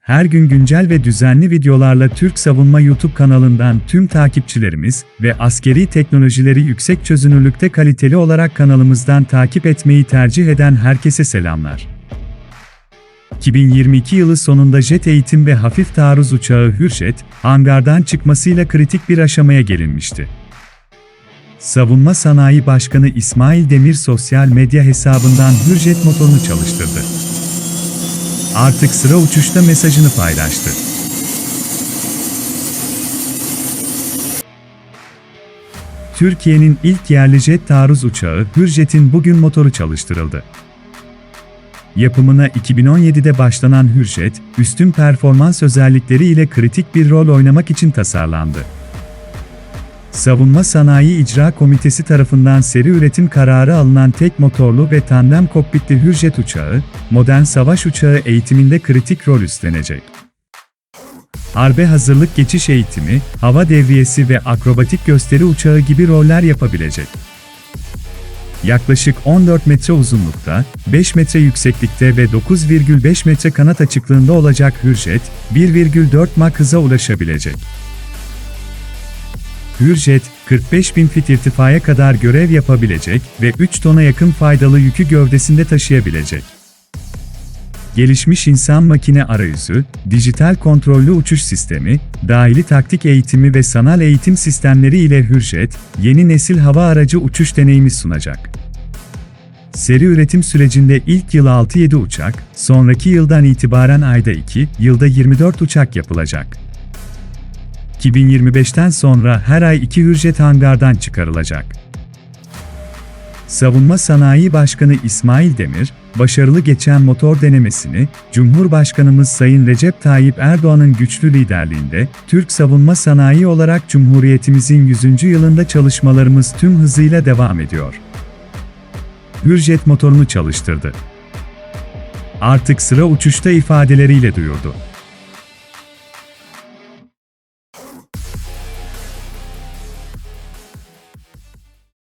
Her gün güncel ve düzenli videolarla Türk Savunma YouTube kanalından tüm takipçilerimiz ve askeri teknolojileri yüksek çözünürlükte kaliteli olarak kanalımızdan takip etmeyi tercih eden herkese selamlar. 2022 yılı sonunda jet eğitim ve hafif taarruz uçağı Hürjet, hangardan çıkmasıyla kritik bir aşamaya gelinmişti. Savunma Sanayi Başkanı İsmail Demir sosyal medya hesabından Hürjet motorunu çalıştırdı. Artık sıra uçuşta mesajını paylaştı. Türkiye'nin ilk yerli jet taarruz uçağı Hürjet'in bugün motoru çalıştırıldı. Yapımına 2017'de başlanan Hürjet, üstün performans özellikleri ile kritik bir rol oynamak için tasarlandı. Savunma Sanayi İcra Komitesi tarafından seri üretim kararı alınan tek motorlu ve tandem kokpitli Hürjet uçağı, modern savaş uçağı eğitiminde kritik rol üstlenecek. Harbe hazırlık geçiş eğitimi, hava devriyesi ve akrobatik gösteri uçağı gibi roller yapabilecek. Yaklaşık 14 metre uzunlukta, 5 metre yükseklikte ve 9,5 metre kanat açıklığında olacak Hürjet, 1,4 Mach hıza ulaşabilecek. Hürjet, 45 bin fit irtifaya kadar görev yapabilecek ve 3 tona yakın faydalı yükü gövdesinde taşıyabilecek. Gelişmiş insan makine arayüzü, dijital kontrollü uçuş sistemi, dahili taktik eğitimi ve sanal eğitim sistemleri ile Hürjet, yeni nesil hava aracı uçuş deneyimi sunacak. Seri üretim sürecinde ilk yıl 6-7 uçak, sonraki yıldan itibaren ayda 2, yılda 24 uçak yapılacak. 2025'ten sonra her ay iki Hürjet hangardan çıkarılacak. Savunma Sanayi Başkanı İsmail Demir, başarılı geçen motor denemesini, Cumhurbaşkanımız Sayın Recep Tayyip Erdoğan'ın güçlü liderliğinde, Türk savunma sanayi olarak Cumhuriyetimizin 100. yılında çalışmalarımız tüm hızıyla devam ediyor. Hürjet motorunu çalıştırdı. Artık sıra uçuşta ifadeleriyle duyurdu.